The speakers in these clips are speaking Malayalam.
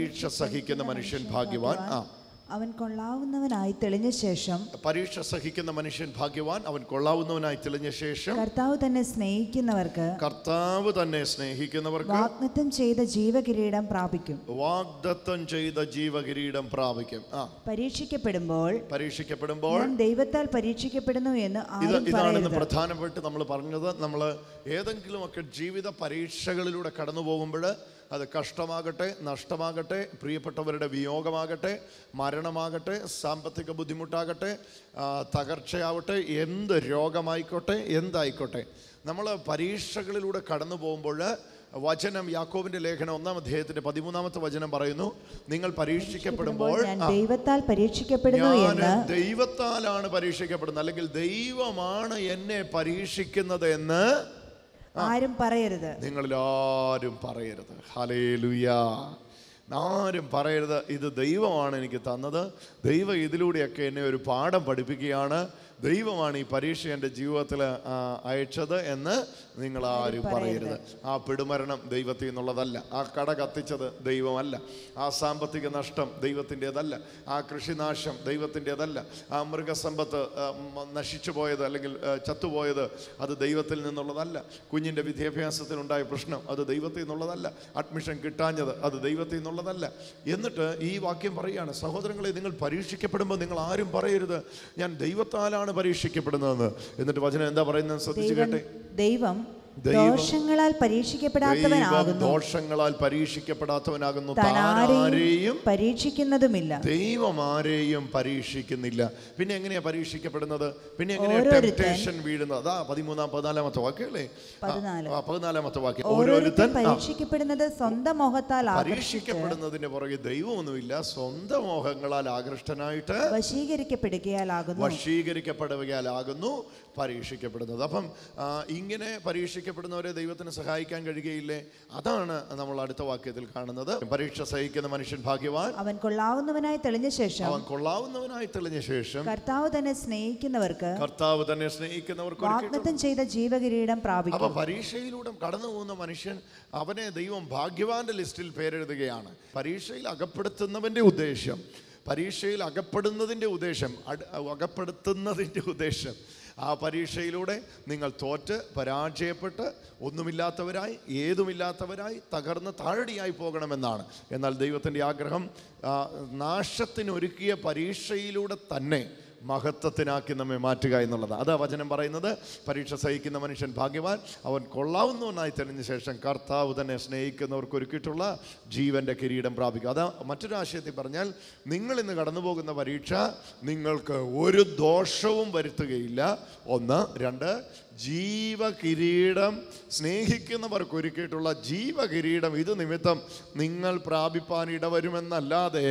പരീക്ഷ സഹിക്കുന്ന മനുഷ്യൻ ഭാഗ്യവാൻ. ആ. അവൻ കൊള്ളാവുന്നവനായി തെളിഞ്ഞ ശേഷം പരീക്ഷ സഹിക്കുന്ന മനുഷ്യൻ ഭാഗ്യവാൻ അവൻ കൊള്ളാവുന്നവനായി തെളിഞ്ഞ ശേഷം കർത്താവ് തന്നെ സ്നേഹിക്കുന്നവർക്ക് കർത്താവ് തന്നെ സ്നേഹിക്കുന്നവർക്ക് വാഗ്ദത്തം ചെയ്ത ജീവകിരീടം പ്രാപിക്കും. വാഗ്ദത്തം ചെയ്ത ജീവകിരീടം പ്രാപിക്കും. ആ. പരീക്ഷിക്കപ്പെടുമ്പോൾ പരീക്ഷിക്കപ്പെടുമ്പോൾ ദൈവത്താൽ പരീക്ഷിക്കപ്പെടുന്നു എന്ന് ഇത് ഇതാണ് പ്രധാനപ്പെട്ട് നമ്മൾ പറഞ്ഞത് നമ്മൾ ഏതെങ്കിലുമൊക്കെ ജീവിത പരീക്ഷകളിലൂടെ കടന്നു പോകുമ്പോൾ അത് കഷ്ടമാകട്ടെ നഷ്ടമാകട്ടെ പ്രിയപ്പെട്ടവരുടെ വിയോഗമാകട്ടെ മരണമാകട്ടെ സാമ്പത്തിക ബുദ്ധിമുട്ടാകട്ടെ തകർച്ചയാവട്ടെ എന്ത് രോഗമായിക്കോട്ടെ എന്തായിക്കോട്ടെ. നമ്മൾ പരീക്ഷകളിലൂടെ കടന്നു പോകുമ്പോൾ വചനം യാക്കോബിന്റെ ലേഖനം ഒന്നാം അധ്യായത്തിന്റെ പതിമൂന്നാമത്തെ വചനം പറയുന്നു നിങ്ങൾ പരീക്ഷിക്കപ്പെടുമ്പോൾ ദൈവത്താൽ പരീക്ഷിക്കപ്പെടുന്നു ദൈവത്താലാണ് പരീക്ഷിക്കപ്പെടുന്നത് അല്ലെങ്കിൽ ദൈവമാണ് എന്നെ പരീക്ഷിക്കുന്നത് എന്ന് ആരും പറയരുത്. നിങ്ങളിൽ ആരും പറയരുത്. ഹലേലുയാ ആരും പറയരുത്. ഇത് ദൈവമാണ് എനിക്ക് തന്നത്. ദൈവം ഇതിലൂടെയൊക്കെ എന്നെ ഒരു പാഠം പഠിപ്പിക്കുകയാണ്. ദൈവമാണ് ഈ പരീക്ഷ എന്റെ ജീവിതത്തിൽ അയച്ചത് എന്ന് നിങ്ങൾ ആരും പറയരുത്. ആ പിടുമരണം ദൈവത്തിൽ നിന്നുള്ളതല്ല. ആ കട കത്തിച്ചത് ദൈവമല്ല. ആ സാമ്പത്തിക നഷ്ടം ദൈവത്തിന്റെതല്ല. ആ കൃഷിനാശം ദൈവത്തിന്റെതല്ല. ആ മൃഗസമ്പത്ത് നശിച്ചു പോയത് അല്ലെങ്കിൽ ചത്തുപോയത് അത് ദൈവത്തിൽ നിന്നുള്ളതല്ല. കുഞ്ഞിന്റെ വിദ്യാഭ്യാസത്തിനുണ്ടായ പ്രശ്നം അത് ദൈവത്തിൽ നിന്നുള്ളതല്ല. അഡ്മിഷൻ കിട്ടാഞ്ഞത് അത് ദൈവത്തിൽ നിന്നുള്ളതല്ല. എന്നിട്ട് ഈ വാക്യം പറയുകയാണ് സഹോദരങ്ങളെ നിങ്ങൾ പരീക്ഷിക്കപ്പെടുമ്പോൾ നിങ്ങൾ ആരും പറയരുത്. ഞാൻ ദൈവത്താലാണ് പരീക്ഷിക്കപ്പെടുന്നതെന്ന്. എന്നിട്ട് വചനം എന്താ പറയുന്നത്? ശ്രദ്ധിച്ചു കേട്ടെ. ദൈവം ദൈവം- ദോഷങ്ങളാൽ പരീക്ഷിക്കപ്പെടാത്തവനാകുന്നു ദോഷങ്ങളാൽ പരീക്ഷിക്കപ്പെടാത്തവനാകുന്നു. താൻ ആരെയും പരീക്ഷിക്കുന്നതുമില്ല. ദൈവം ആരെയും പരീക്ഷിക്കുന്നില്ല. പിന്നെ എങ്ങനെയാ പരീക്ഷിക്കപ്പെടുന്നത്? പിന്നെ ടെംപ്ടേഷൻ വീഴുന്നത്? അതാ പതിമൂന്നാം പതിനാലാമത്തെ. ആ, പതിനാലാമത്തെ വാക്യം ഓരോരുത്തൻ പരീക്ഷിക്കപ്പെടുന്നത് സ്വന്തം മോഹത്താൽ പരീക്ഷിക്കപ്പെടുന്നതിന്റെ പരീക്ഷിക്കപ്പെടുന്നതിന് പുറകെ ദൈവമൊന്നുമില്ല. സ്വന്തം മോഹങ്ങളാൽ ആകൃഷ്ടനായിട്ട് വശീകരിക്കപ്പെടുകയാലാകുന്നു വശീകരിക്കപ്പെടുകയാലാകുന്നു പരീക്ഷിക്കപ്പെടുന്നത്. അപ്പം ഇങ്ങനെ പരീക്ഷിക്കപ്പെടുന്നവരെ ദൈവത്തിന് സഹായിക്കാൻ കഴിയുകയില്ലേ? അതാണ് നമ്മൾ അടുത്ത വാക്യത്തിൽ കാണുന്നത്. പരീക്ഷ സഹിക്കുന്ന മനുഷ്യൻ ഭാഗ്യവാൻ. അവൻ കൊള്ളാവുന്നവനായി തെളിഞ്ഞ ശേഷം അവൻ കൊള്ളാവുന്നവനായി തെളിഞ്ഞ ശേഷം കർത്താവ് തന്നെ സ്നേഹിക്കുന്നവർക്ക് കർത്താവ് തന്നെ സ്നേഹിക്കുന്നവർക്ക് വാഗ്ദത്തം ചെയ്ത ജീവകിരീടം പ്രാപിക്കും. അപ്പൊ പരീക്ഷയിലൂടെ കടന്നു പോകുന്ന മനുഷ്യൻ അവനെ ദൈവം ഭാഗ്യവാന്റെ ലിസ്റ്റിൽ പേരെഴുതുകയാണ്. പരീക്ഷയിൽ അകപ്പെടുത്തുന്നവന്റെ ഉദ്ദേശം പരീക്ഷയിൽ അകപ്പെടുന്നതിന്റെ ഉദ്ദേശം അകപ്പെടുത്തുന്നതിന്റെ ഉദ്ദേശം ആ പരീക്ഷയിലൂടെ നിങ്ങൾ തോറ്റ് പരാജയപ്പെട്ട് ഒന്നുമില്ലാത്തവരായി ഏതുമില്ലാത്തവരായി തകർന്ന് താഴടിയായി പോകണമെന്നാണ്. എന്നാൽ ദൈവത്തിന്റെ ആഗ്രഹം നാശത്തിനൊരുക്കിയ പരീക്ഷയിലൂടെ തന്നെ മഹത്വത്തിനാക്കി നമ്മെ മാറ്റുക എന്നുള്ളത് അതാ വചനം പറയുന്നത്. പരീക്ഷ സഹിക്കുന്ന മനുഷ്യൻ ഭാഗ്യവാൻ. അവൻ കൊള്ളാവുന്നവനായി തെളിഞ്ഞ ശേഷം കർത്താവ് തന്നെ സ്നേഹിക്കുന്നവർക്ക് ഒരുക്കിയിട്ടുള്ള ജീവന്റെ കിരീടം പ്രാപിക്കും. അതാ മറ്റൊരു ആശയത്തിൽ പറഞ്ഞാൽ നിങ്ങൾ ഇന്ന് കടന്നു പോകുന്ന പരീക്ഷ നിങ്ങൾക്ക് ഒരു ദോഷവും വരുത്തുകയില്ല. ഒന്ന്. രണ്ട്. ജീവകിരീടം സ്നേഹിക്കുന്നവർക്ക് ഒരുക്കിയിട്ടുള്ള ജീവകിരീടം ഇത് നിമിത്തം നിങ്ങൾ പ്രാപിപ്പാൻ ഇടവരുമെന്നല്ലാതെ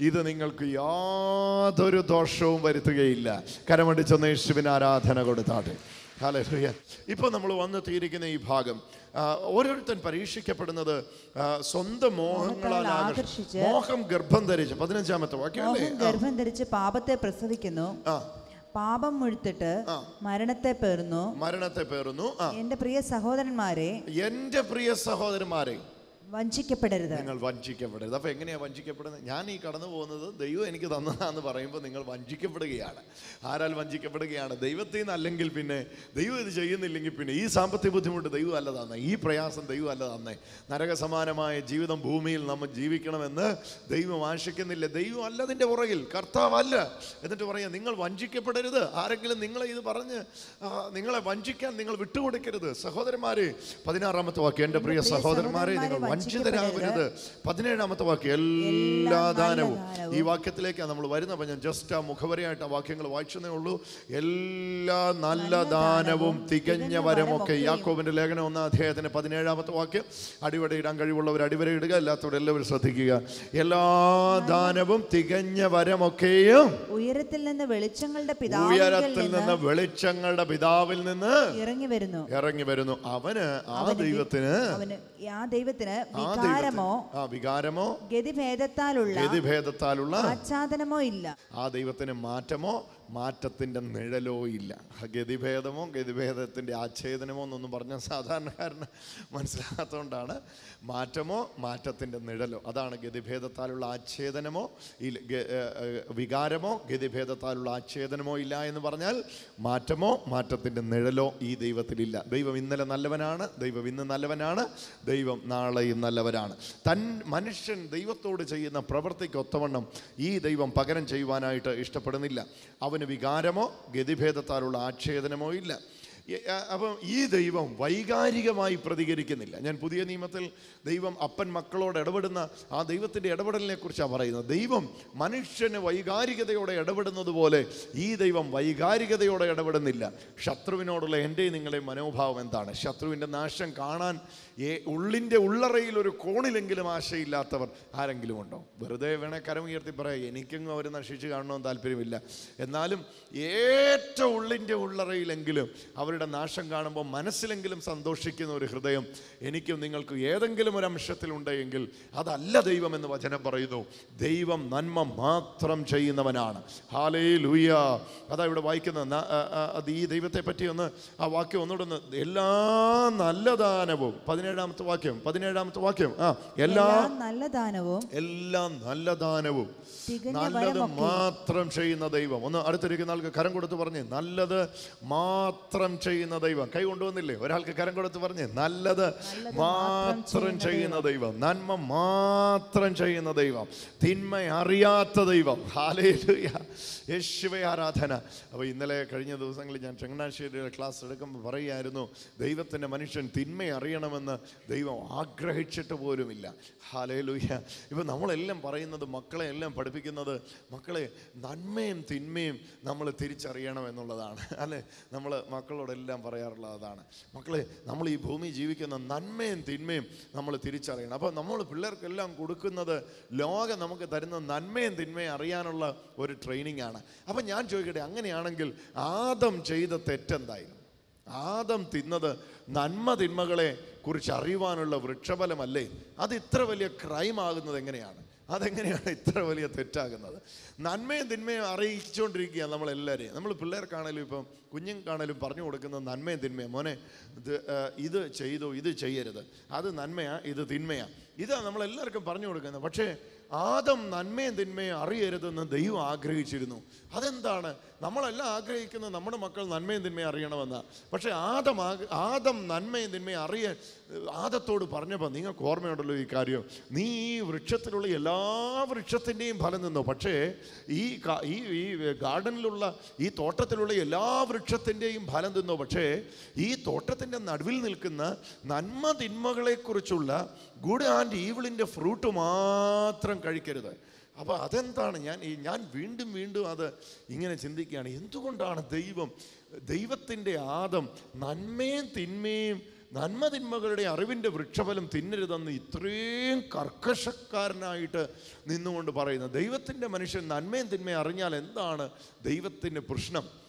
ഇത് നിങ്ങൾക്ക് യാതൊരു ദോഷവും വരുത്തുകയില്ല. കരമടിച്ചൊന്ന് യേശുവിന് ആരാധന കൊടുത്താട്ടെ ഹല്ലേലൂയ ഇപ്പോൾ നമ്മൾ വന്നെത്തിയിരിക്കുന്ന ഈ ഭാഗം ഓരോരുത്തൻ പരീക്ഷിക്കപ്പെടുന്നത് സ്വന്തം മോഹങ്ങളാൽ ആകർഷിച്ച് മോഹം ഗർഭം ധരിച്ച് പതിനഞ്ചാമത്തെ വാക്യം ഗർഭം ധരിച്ച് പാപത്തെ പ്രസവിക്കുന്നു. ആ. പാപം മുഴുത്തിട്ട് മരണത്തെ പേർന്നു മരണത്തെ പേർന്നു എന്റെ പ്രിയ സഹോദരന്മാരെ എന്റെ പ്രിയ സഹോദരന്മാരെ വഞ്ചിക്കപ്പെടരുത്. നിങ്ങൾ വഞ്ചിക്കപ്പെടരുത്. അപ്പോൾ എങ്ങനെയാണ് വഞ്ചിക്കപ്പെടുന്നത്? ഞാൻ ഈ കടന്നു പോകുന്നത് ദൈവം എനിക്ക് തന്നതാന്ന് പറയുമ്പോൾ നിങ്ങൾ വഞ്ചിക്കപ്പെടുകയാണ്. ആരാൽ വഞ്ചിക്കപ്പെടുകയാണ്? ദൈവത്തിൽ നിന്ന് അല്ലെങ്കിൽ പിന്നെ ദൈവം ഇത് ചെയ്യുന്നില്ലെങ്കിൽ പിന്നെ ഈ സാമ്പത്തിക ബുദ്ധിമുട്ട് ദൈവം അല്ല തന്നെ ഈ പ്രയാസം ദൈവം അല്ല തന്നെ നരകസമാനമായ ജീവിതം ഭൂമിയിൽ നമ്മൾ ജീവിക്കണമെന്ന് ദൈവം ആശിക്കുന്നില്ല. ദൈവം അല്ലതിന്റെ പുറകിൽ. കർത്താവല്ല എന്നിട്ട് പറയാം നിങ്ങൾ വഞ്ചിക്കപ്പെടരുത്. ആരെങ്കിലും നിങ്ങളെ ഇത് പറഞ്ഞ് നിങ്ങളെ വഞ്ചിക്കാൻ നിങ്ങൾ വിട്ടുകൊടുക്കരുത്. സഹോദരന്മാരെ പതിനാറാമത്തെ വാക്യം. എന്റെ പ്രിയ സഹോദരന്മാരെ നിങ്ങൾ വഞ്ചിതരാകരുത് പതിനേഴാമത്തെ വാക്യം. എല്ലാ ദാനവും. ഈ വാക്യത്തിലേക്കാണ് നമ്മൾ വരുന്നത്. അപ്പം ഞാൻ ജസ്റ്റ് ആ മുഖവരയായിട്ട് ആ വാക്യങ്ങൾ വായിച്ചതേ ഉള്ളൂ. എല്ലാ നല്ല ദാനവും തികഞ്ഞ വരമൊക്കെ യാക്കോബിന്റെ ലേഖനം ഒന്നാം അദ്ദേഹത്തിന് പതിനേഴാമത്തെ വാക്യം. അടിവര ഇടാൻ കഴിവുള്ളവർ അടിവരെ ഇടുക അല്ലാത്തവർ എല്ലാവരും ശ്രദ്ധിക്കുക. എല്ലാ ദാനവും തികഞ്ഞ വരമൊക്കെയും ഉയരത്തിൽ നിന്ന് വെളിച്ചങ്ങളുടെ ഉയരത്തിൽ നിന്ന് വെളിച്ചങ്ങളുടെ പിതാവിൽ നിന്ന് ഇറങ്ങി വരുന്നു. ഇറങ്ങി വരുന്നു. അവന് ആ ദൈവത്തിന് ആ ദൈവത്തിന് വികാരമോ ആ വികാരമോ ഗതിഭേദത്താലുള്ള ഗതിഭേദത്താലുള്ള ആച്ഛാദനമോ ഇല്ല. ആ ദൈവത്തിന് മാറ്റമോ മാറ്റത്തിന്റെ നിഴലോ ഇല്ല. ഗതിഭേദമോ ഗതിഭേദത്തിന്റെ ആച്ഛേദനമോ എന്നൊന്നും പറഞ്ഞാൽ സാധാരണക്കാരന് മനസ്സിലാകാത്തതുകൊണ്ടാണ്. മാറ്റമോ മാറ്റത്തിന്റെ നിഴലോ. അതാണ് ഗതിഭേദത്താലുള്ള ആച്ഛേദനമോ വികാരമോ ഗതിഭേദത്താലുള്ള ആച്ഛേദനമോ ഇല്ല എന്ന് പറഞ്ഞാൽ മാറ്റമോ മാറ്റത്തിന്റെ നിഴലോ ഈ ദൈവത്തിലില്ല. ദൈവം ഇന്നലെ നല്ലവനാണ് ദൈവം ഇന്ന് നല്ലവനാണ് ദൈവം നാളെയും നല്ലവനാണ് തൻ മനുഷ്യൻ ദൈവത്തോട് ചെയ്യുന്ന പ്രവൃത്തിക്ക് ഒത്തവണ്ണം ഈ ദൈവം പകരം ചെയ്യുവാനായിട്ട് ഇഷ്ടപ്പെടുന്നില്ല. അവന് വികാരമോ ഗതിഭേദത്താലുള്ള ആച്ഛേദനമോ ഇല്ല. അപ്പം ഈ ദൈവം വൈകാരികമായി പ്രതികരിക്കുന്നില്ല. ഞാൻ പുതിയ നിയമത്തിൽ ദൈവം അപ്പൻ മക്കളോട് ഇടപെടുന്ന ആ ദൈവത്തിന്റെ ഇടപെടലിനെ കുറിച്ചാണ് പറയുന്നത്. ദൈവം മനുഷ്യന് വൈകാരികതയോടെ ഇടപെടുന്നത് പോലെ ഈ ദൈവം വൈകാരികതയോടെ ഇടപെടുന്നില്ല. ശത്രുവിനോടുള്ള എന്റെ നിങ്ങളുടെ മനോഭാവം എന്താണ്? ശത്രുവിന്റെ നാശം കാണാൻ ഉള്ളിന്റെ ഉള്ളറയിൽ ഒരു കോണിലെങ്കിലും ആശയില്ലാത്തവർ ആരെങ്കിലും ഉണ്ടോ? വെറുതെ വേണേ കരം ഉയർത്തി പറയാം എനിക്കെങ്ങും അവർ നശിച്ച് കാണണമെന്ന് താല്പര്യമില്ല. എന്നാലും ഏറ്റവും ഉള്ളിന്റെ ഉള്ളറയിലെങ്കിലും അവരുടെ നാശം കാണുമ്പോൾ മനസ്സിലെങ്കിലും സന്തോഷിക്കുന്ന ഒരു ഹൃദയം എനിക്കും നിങ്ങൾക്ക് ഏതെങ്കിലും ഒരു അംശത്തിലുണ്ടെങ്കിൽ അതല്ല ദൈവം എന്ന് വചനം പറയുന്നു. ദൈവം നന്മ മാത്രം ചെയ്യുന്നവനാണ്. ഹാലേ ലൂയ അതാ ഇവിടെ വായിക്കുന്നത് അത് ഈ ദൈവത്തെ പറ്റി ഒന്ന് ആ വാക്യം ഒന്നുകൂടെ ഒന്ന് എല്ലാ നല്ല ദാനവും പതിനേഴാമത്തെ വാക്യം പതിനേഴാമത്തെ വാക്യം. ആ എല്ലാ നല്ല ദാനവും എല്ലാ നല്ല ദാനവും നല്ലത് മാത്രം ചെയ്യുന്ന ദൈവം. ഒന്ന് അടുത്തിരിക്കുന്ന ആൾക്ക് കരം കൊടുത്ത് പറഞ്ഞ് നല്ലത് മാത്രം ചെയ്യുന്ന ദൈവം. കൈ കൊണ്ടുവന്നില്ലേ? ഒരാൾക്ക് കരം കൊടുത്ത് പറഞ്ഞ് നല്ലത് മാത്രം ചെയ്യുന്ന ദൈവം. നന്മ മാത്രം ചെയ്യുന്ന ദൈവം. തിന്മ അറിയാത്ത ദൈവം. ഹാലേലുയ യേശുവ ആരാധന. അപ്പോൾ ഇന്നലെ കഴിഞ്ഞ ദിവസങ്ങളിൽ ഞാൻ ചങ്ങനാശ്ശേരിയുടെ ക്ലാസ് എടുക്കുമ്പോൾ പറയുമായിരുന്നു ദൈവത്തിന്റെ മനുഷ്യൻ തിന്മ അറിയണമെന്ന്. ദൈവം ആഗ്രഹിച്ചിട്ട് പോലുമില്ല. ഹാലേലുയ ഇപ്പം നമ്മളെല്ലാം പറയുന്നത് മക്കളെ എല്ലാം പഠിപ്പിക്കുന്നത് മക്കളെ നന്മയും തിന്മയും നമ്മൾ തിരിച്ചറിയണം എന്നുള്ളതാണ്. അല്ലെ? നമ്മൾ മക്കളോടെല്ലാം പറയാറുള്ള അതാണ്. മക്കളെ നമ്മൾ ഈ ഭൂമി ജീവിക്കുന്ന നന്മയും തിന്മയും നമ്മൾ തിരിച്ചറിയണം. അപ്പോൾ നമ്മൾ പിള്ളേർക്കെല്ലാം കൊടുക്കുന്നത് ലോകം നമുക്ക് തരുന്ന നന്മയും തിന്മയും അറിയാനുള്ള ഒരു ട്രെയിനിങ് ആണ് അപ്പം ഞാൻ ചോദിക്കട്ടെ അങ്ങനെയാണെങ്കിൽ ആദം ചെയ്ത തെറ്റെന്തായിരുന്നു? ആദം തിന്നത് നന്മ തിന്മകളെ കുറിച്ച് അറിയുവാനുള്ള വൃക്ഷഫലമല്ലേ? അത് ഇത്ര വലിയ ക്രൈം ആകുന്നത് എങ്ങനെയാണ്? അതെങ്ങനെയാണ് ഇത്ര വലിയ തെറ്റാകുന്നത്? നന്മയും തിന്മയും അറിയിച്ചുകൊണ്ടിരിക്കുകയാണ് നമ്മളെല്ലാവരെയും. നമ്മൾ പിള്ളേർക്കാണേലും ഇപ്പം കുഞ്ഞുങ്ങൾക്കാണേലും പറഞ്ഞു കൊടുക്കുന്ന നന്മയും തിന്മയും. മോനെ ഇത് ഇത് ചെയ്തു ഇത് ചെയ്യരുത്. അത് നന്മയാ ഇത് തിന്മയാ. ഇതാ നമ്മളെല്ലാവർക്കും പറഞ്ഞു കൊടുക്കുന്നത്. പക്ഷേ ആദം നന്മയും തിന്മയും അറിയരുതെന്ന് ദൈവം ആഗ്രഹിച്ചിരുന്നു. അതെന്താണ്? നമ്മളെല്ലാം ആഗ്രഹിക്കുന്നത് നമ്മുടെ മക്കൾ നന്മയും തിന്മയും അറിയണമെന്ന്. പക്ഷേ ആദം ആദം നന്മയും തിന്മയും അറിയ ആദത്തോട് പറഞ്ഞപ്പോൾ നിങ്ങൾക്ക് ഓർമ്മയുണ്ടല്ലോ ഈ കാര്യം. നീ ഈ വൃക്ഷത്തിലുള്ള എല്ലാ വൃക്ഷത്തിന്റെയും ഫലം നിന്നു. പക്ഷേ ഈ ഈ ഈ ഗാർഡനിലുള്ള ഈ തോട്ടത്തിലുള്ള എല്ലാ വൃക്ഷത്തിന്റെയും ഫലം തിന്നു. പക്ഷേ ഈ തോട്ടത്തിന്റെ നടുവിൽ നിൽക്കുന്ന നന്മ തിന്മകളെക്കുറിച്ചുള്ള ഗുഡ് ആൻഡ് ഈവിളിന്റെ ഫ്രൂട്ട് മാത്രം കഴിക്കരുത്. അപ്പോൾ അതെന്താണ്? ഞാൻ ഈ ഞാൻ വീണ്ടും വീണ്ടും അത് ഇങ്ങനെ ചിന്തിക്കുകയാണ്. എന്തുകൊണ്ടാണ് ദൈവം ദൈവത്തിന്റെ ആദം നന്മയും തിന്മയും നന്മ തിന്മകളുടെ അറിവിന്റെ വൃക്ഷഫലം തിന്നരുതെന്ന് ഇത്രയും കർക്കശക്കാരനായിട്ട് നിന്നുകൊണ്ട് പറയുന്നത് ദൈവത്തിന്റെ മനുഷ്യൻ നന്മയും തിന്മയും അറിഞ്ഞാൽ എന്താണ് ദൈവത്തിന്റെ പ്രശ്നം?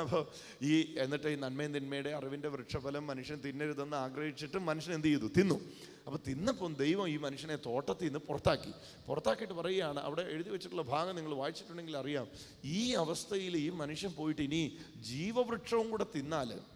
അപ്പോൾ ഈ എന്നിട്ട് ഈ നന്മയും തിന്മയുടെ അറിവിന്റെ വൃക്ഷഫലം മനുഷ്യൻ തിന്നരുതെന്ന് ആഗ്രഹിച്ചിട്ട് മനുഷ്യൻ എന്ത് ചെയ്തു? തിന്നു. അപ്പോൾ തിന്നപ്പം ദൈവം ഈ മനുഷ്യനെ തോട്ടത്തിൽ നിന്ന് പുറത്താക്കി. പുറത്താക്കിയിട്ട് പറയുകയാണ് അവിടെ എഴുതി വെച്ചിട്ടുള്ള ഭാഗം നിങ്ങൾ വായിച്ചിട്ടുണ്ടെങ്കിൽ അറിയാം. ഈ അവസ്ഥയിൽ ഈ മനുഷ്യൻ പോയിട്ട് ഇനി ജീവവൃക്ഷവും കൂടെ തിന്നാൽ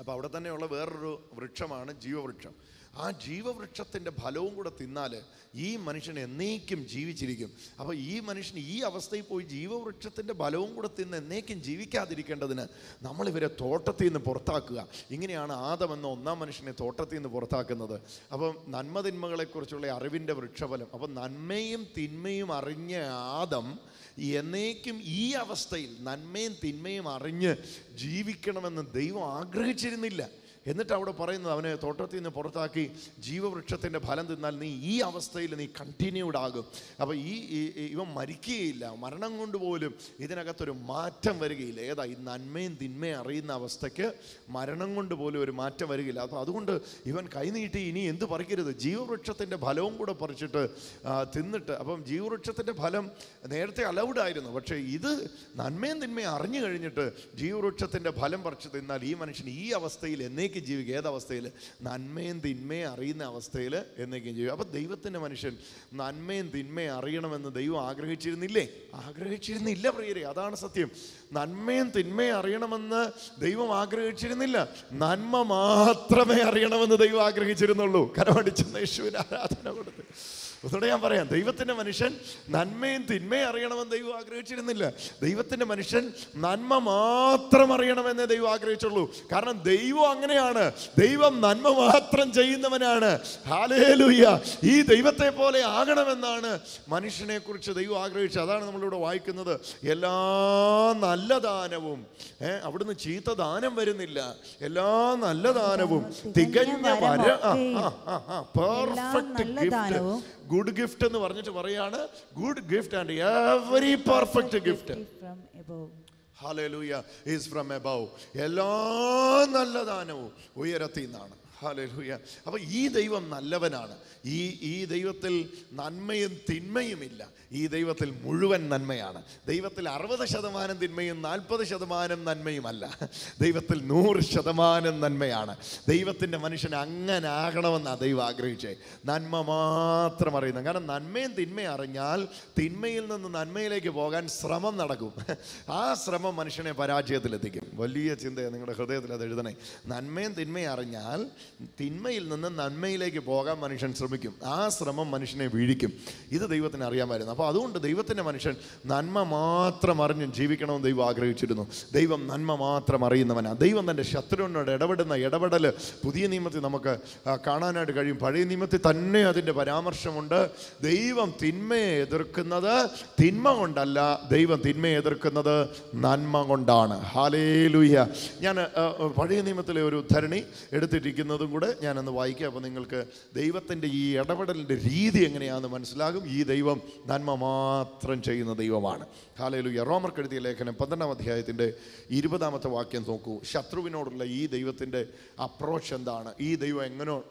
അപ്പോൾ അവിടെ തന്നെയുള്ള വേറൊരു വൃക്ഷമാണ് ജീവവൃക്ഷം. ആ ജീവവൃക്ഷത്തിന്റെ ഫലവും കൂടെ തിന്നാൽ ഈ മനുഷ്യൻ എന്നേക്കും ജീവിച്ചിരിക്കും. അപ്പോൾ ഈ മനുഷ്യൻ ഈ അവസ്ഥയിൽ പോയി ജീവവൃക്ഷത്തിന്റെ ഫലവും കൂടെ തിന്ന് എന്നേക്കും ജീവിക്കാതിരിക്കേണ്ടതിന് നമ്മളിവരെ തോട്ടത്തിൽ നിന്ന് പുറത്താക്കുക. ഇങ്ങനെയാണ് ആദം എന്ന ഒന്നാം മനുഷ്യനെ തോട്ടത്തിൽ നിന്ന് പുറത്താക്കുന്നത്. അപ്പം നന്മതിന്മകളെക്കുറിച്ചുള്ള അറിവിന്റെ വൃക്ഷഫലം. അപ്പം നന്മയും തിന്മയും അറിഞ്ഞ ആദം എന്നേക്കും ഈ അവസ്ഥയിൽ നന്മയും തിന്മയും അറിഞ്ഞ് ജീവിക്കണമെന്ന് ദൈവം ആഗ്രഹിച്ചിരുന്നില്ല. എന്നിട്ട് അവിടെ പറയുന്നത് അവനെ തോട്ടത്തിൽ നിന്ന് പുറത്താക്കി ജീവവൃക്ഷത്തിന്റെ ഫലം തിന്നാൽ നീ ഈ അവസ്ഥയിൽ നീ കണ്ടിന്യൂഡ് ആകും. അപ്പോൾ ഈ ഇവൻ മരിക്കുകയില്ല. മരണം കൊണ്ട് പോലും ഇതിനകത്തൊരു മാറ്റം വരികയില്ല. ഏതാ? ഈ നന്മയും തിന്മയും അറിയുന്ന അവസ്ഥയ്ക്ക് മരണം കൊണ്ട് പോലും ഒരു മാറ്റം വരികയില്ല. അപ്പോൾ അതുകൊണ്ട് ഇവൻ കൈനീട്ടി ഇനി എന്ത് പറിക്കരുത്? ജീവവൃക്ഷത്തിന്റെ ഫലവും കൂടെ പറിച്ചിട്ട് തിന്നിട്ട്. അപ്പം ജീവവൃക്ഷത്തിന്റെ ഫലം നേരത്തെ അലൗഡ് ആയിരുന്നു. പക്ഷേ ഇത് നന്മയും തിന്മയും അറിഞ്ഞു കഴിഞ്ഞിട്ട് ജീവവൃക്ഷത്തിന്റെ ഫലം പറിച്ച് തിന്നാൽ ഈ മനുഷ്യൻ ഈ അവസ്ഥയിൽ എന്നേക്കും എന്നേക്കും ജീവിക്കുക ഏതവസ്ഥയിൽ നന്മയും തിന്മയും അറിയുന്ന അവസ്ഥയിൽ എന്നേക്കും ജീവിക്കുക അപ്പോൾ ദൈവത്തിന്റെ മനുഷ്യൻ നന്മയും തിന്മയും അറിയണമെന്ന് ദൈവം ആഗ്രഹിച്ചിരുന്നില്ലേ? ആഗ്രഹിച്ചിരുന്നില്ല പ്രിയരെ. അതാണ് സത്യം. നന്മയും തിന്മയും അറിയണമെന്ന് ദൈവം ആഗ്രഹിച്ചിരുന്നില്ല. നന്മ മാത്രമേ അറിയണമെന്ന് ദൈവം ആഗ്രഹിച്ചിരുന്നുള്ളൂ. കരമടിച്ചെന്ന് യേശുവിന് ആരാധന കൊടുത്ത്. ഒന്നുകൂടെ ഞാൻ പറയാം. ദൈവത്തിന്റെ മനുഷ്യൻ നന്മയും തിന്മയും അറിയണമെന്ന് ദൈവം ആഗ്രഹിച്ചിരുന്നില്ല. ദൈവത്തിന്റെ മനുഷ്യൻ നന്മ മാത്രം അറിയണമെന്നേ ദൈവം ആഗ്രഹിച്ചുള്ളൂ. കാരണം ദൈവം അങ്ങനെയാണ്. ദൈവം നന്മ മാത്രം ചെയ്യുന്നവനാണ്. ഹാലേലുയ്യ ഈ ദൈവത്തെ പോലെ ആകണമെന്നാണ് മനുഷ്യനെ കുറിച്ച് ദൈവം ആഗ്രഹിച്ചത്. അതാണ് നമ്മളിവിടെ വായിക്കുന്നത്. എല്ലാ നല്ല ദാനവും അവിടുന്ന് ചീത്ത ദാനം വരുന്നില്ല. എല്ലാ നല്ല ദാനവും തികഞ്ഞ വര പെർഫെക്റ്റ് ഗിഫ്റ്റ് ഗുഡ് ഗിഫ്റ്റ് എന്ന് പറഞ്ഞിട്ട് പറയാണ് good gift and every perfect gift from above. Hallelujah is from above എല്ലാ നല്ല ദാനവും ഉയരത്തിൽ നിന്നാണ്. ഹാലലൂയ. അപ്പോൾ ഈ ദൈവം നല്ലവനാണ്. ഈ ഈ ദൈവത്തിൽ നന്മയും തിന്മയുമില്ല. ഈ ദൈവത്തിൽ മുഴുവൻ നന്മയാണ്. ദൈവത്തിൽ അറുപത് ശതമാനം തിന്മയും നാൽപ്പത് ശതമാനം നന്മയുമല്ല. ദൈവത്തിൽ നൂറ് ശതമാനം നന്മയാണ്. ദൈവത്തിന്റെ മനുഷ്യൻ അങ്ങനെ ആകണമെന്നാണ് ദൈവം ആഗ്രഹിച്ചേ. നന്മ മാത്രം അറിയുന്നത് കാരണം നന്മയും തിന്മയും അറിഞ്ഞാൽ തിന്മയിൽ നിന്ന് നന്മയിലേക്ക് പോകാൻ ശ്രമം നടക്കും. ആ ശ്രമം മനുഷ്യനെ പരാജയത്തിലെത്തിക്കും. വലിയ ചിന്തയാണ് നിങ്ങളുടെ ഹൃദയത്തിൽ അത് എഴുതണേ. നന്മയും തിന്മയും അറിഞ്ഞാൽ തിന്മയിൽ നിന്ന് നന്മയിലേക്ക് പോകാൻ മനുഷ്യൻ ശ്രമിക്കും. ആ ശ്രമം മനുഷ്യനെ വീഴിക്കും. ഇത് ദൈവത്തിന് അറിയാമായിരുന്നു. അപ്പോൾ അതുകൊണ്ട് ദൈവത്തിന്റെ മനുഷ്യൻ നന്മ മാത്രം അറിഞ്ഞ് ജീവിക്കണമെന്ന് ദൈവം ആഗ്രഹിച്ചിരുന്നു. ദൈവം നന്മ മാത്രം അറിയുന്നവനാണ് ദൈവം തന്റെ ശത്രുവിനോട് ഇടപെടുന്ന ഇടപെടൽ പുതിയ നിയമത്തിൽ നമുക്ക് കാണാനായിട്ട് കഴിയും. പഴയ നിയമത്തിൽ തന്നെ അതിന്റെ പരാമർശമുണ്ട്. ദൈവം തിന്മയെ എതിർക്കുന്നത് തിന്മ കൊണ്ടല്ല. ദൈവം തിന്മയെ എതിർക്കുന്നത് നന്മ കൊണ്ടാണ്. ഹാലേലുയ്യ ഞാൻ പഴയ നിയമത്തിലെ ഒരു ഉദ്ധരണി എടുത്തിരിക്കുന്നതും കൂടെ ഞാനൊന്ന് വായിക്കാം. അപ്പോൾ നിങ്ങൾക്ക് ദൈവത്തിന്റെ ഈ ഇടപെടലിന്റെ രീതി എങ്ങനെയാണെന്ന് മനസ്സിലാകും. ഈ ദൈവം നന്മ മാത്രം ചെയ്യുന്ന ദൈവമാണ്. ഹാലേലുയ്യ റോമർക്ക് എഴുതിയ ലേഖനം പന്ത്രണ്ടാം അധ്യായത്തിന്റെ ഇരുപതാമത്തെ വാക്യം നോക്കൂ. ശത്രുവിനോടുള്ള ഈ ദൈവത്തിന്റെ അപ്രോച്ച് എന്താണ്? ഈ ദൈവം എങ്ങനോ